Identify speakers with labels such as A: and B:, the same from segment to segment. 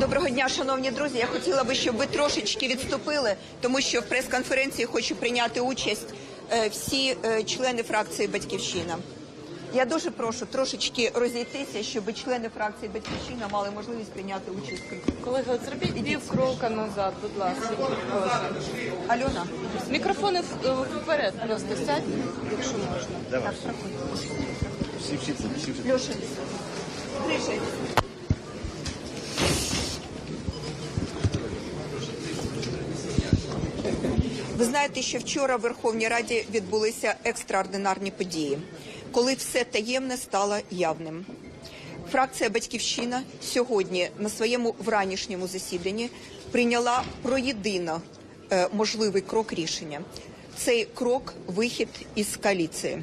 A: Доброго дня, шановні друзі. Я хотіла би, щоб ви трошечки відступили, тому що в прес-конференції хочу прийняти участь е, всі е, члени фракції Батьківщина. Я дуже прошу трошечки розійтися, щоб члени фракції Батьківщина мали можливість прийняти участь.
B: Колеги, от зробіть пів крока назад, будь ласка.
A: Альона,
B: Мікрофони е, вперед просто сядь, якщо можна.
A: так, Льоша, ближче. Ви знаєте, що вчора в Верховній Раді відбулися екстраординарні події, коли все таємне стало явним. Фракція Батьківщина сьогодні на своєму вранішньому засіданні прийняла про єдино е, можливий крок рішення. Цей крок вихід із коаліції.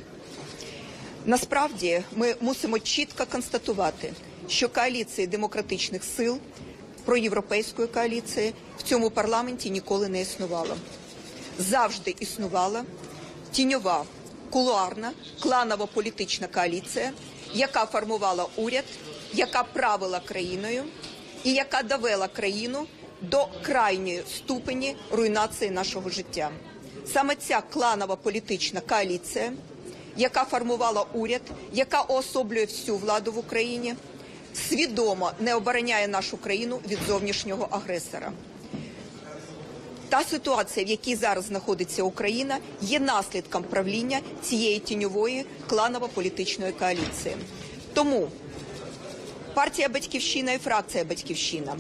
A: Насправді ми мусимо чітко констатувати, що коаліції демократичних сил проєвропейської коаліції в цьому парламенті ніколи не існувало. Завжди існувала тіньова, кулуарна, кланова політична коаліція, яка формувала уряд, яка правила країною і яка довела країну до крайньої ступені руйнації нашого життя. Саме ця кланова політична коаліція яка формувала уряд, яка уособлює всю владу в Україні, свідомо не обороняє нашу країну від зовнішнього агресора. Та ситуація, в якій зараз знаходиться Україна, є наслідком правління цієї тіньової кланово-політичної коаліції. Тому партія Батьківщина і фракція Батьківщина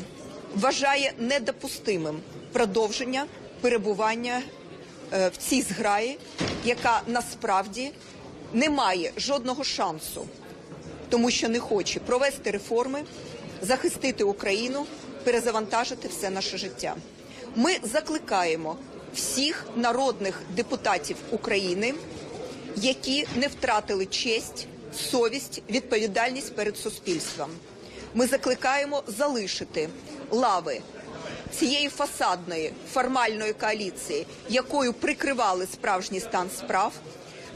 A: вважає недопустимим продовження перебування е, в цій зграї, яка насправді не має жодного шансу, тому що не хоче провести реформи, захистити Україну, перезавантажити все наше життя. Ми закликаємо всіх народних депутатів України, які не втратили честь, совість, відповідальність перед суспільством. Ми закликаємо залишити лави цієї фасадної формальної коаліції, якою прикривали справжній стан справ.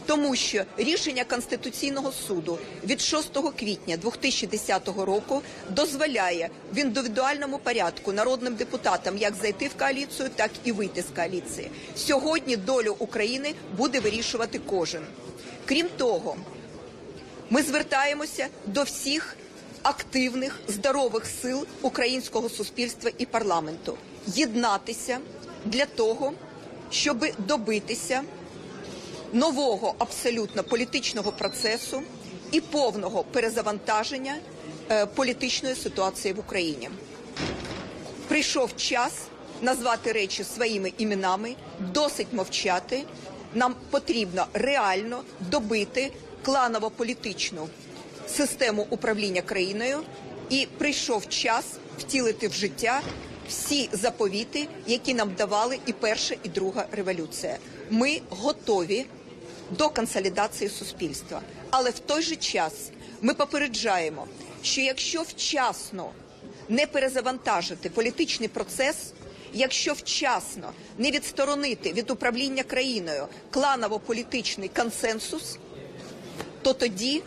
A: Тому що рішення Конституційного суду від 6 квітня 2010 року дозволяє в індивідуальному порядку народним депутатам як зайти в коаліцію, так і вийти з коаліції. Сьогодні долю України буде вирішувати кожен. Крім того, ми звертаємося до всіх активних здорових сил українського суспільства і парламенту єднатися для того, щоб добитися нового абсолютно політичного процесу і повного перезавантаження е, політичної ситуації в Україні. Прийшов час назвати речі своїми іменами, досить мовчати. Нам потрібно реально добити кланово-політичну систему управління країною, і прийшов час втілити в життя всі заповіти, які нам давали і перша, і друга революція. Ми готові до консолідації суспільства, але в той же час ми попереджаємо, що якщо вчасно не перезавантажити політичний процес, якщо вчасно не відсторонити від управління країною кланово-політичний консенсус, то тоді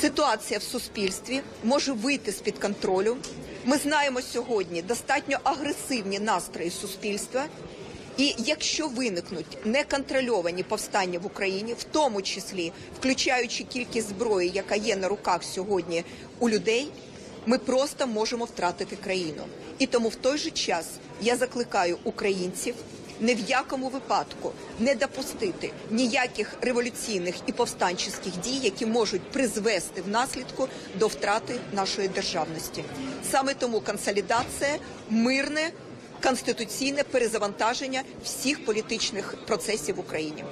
A: ситуація в суспільстві може вийти з під контролю. Ми знаємо сьогодні достатньо агресивні настрої суспільства. І якщо виникнуть неконтрольовані повстання в Україні, в тому числі включаючи кількість зброї, яка є на руках сьогодні у людей, ми просто можемо втратити країну. І тому в той же час я закликаю українців ні в якому випадку не допустити ніяких революційних і повстанчих дій, які можуть призвести в наслідку до втрати нашої державності. Саме тому консолідація, мирне, конституційне перезавантаження всіх політичних процесів в Україні.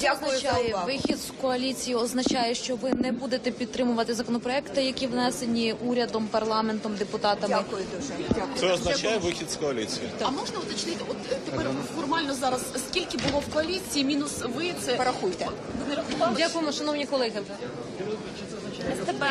A: Дякую за увагу.
C: Вихід з коаліції означає, що ви не будете підтримувати законопроекти, які внесені урядом, парламентом, депутатами.
A: Дякую дуже. Дякую.
D: Це означає вихід з коаліції.
E: А можна уточнити, от тепер формально зараз скільки було в коаліції, мінус ви це
A: Порахуйте.
E: ви не рахували?
C: Дякуємо, шановні колеги.
E: СТБ.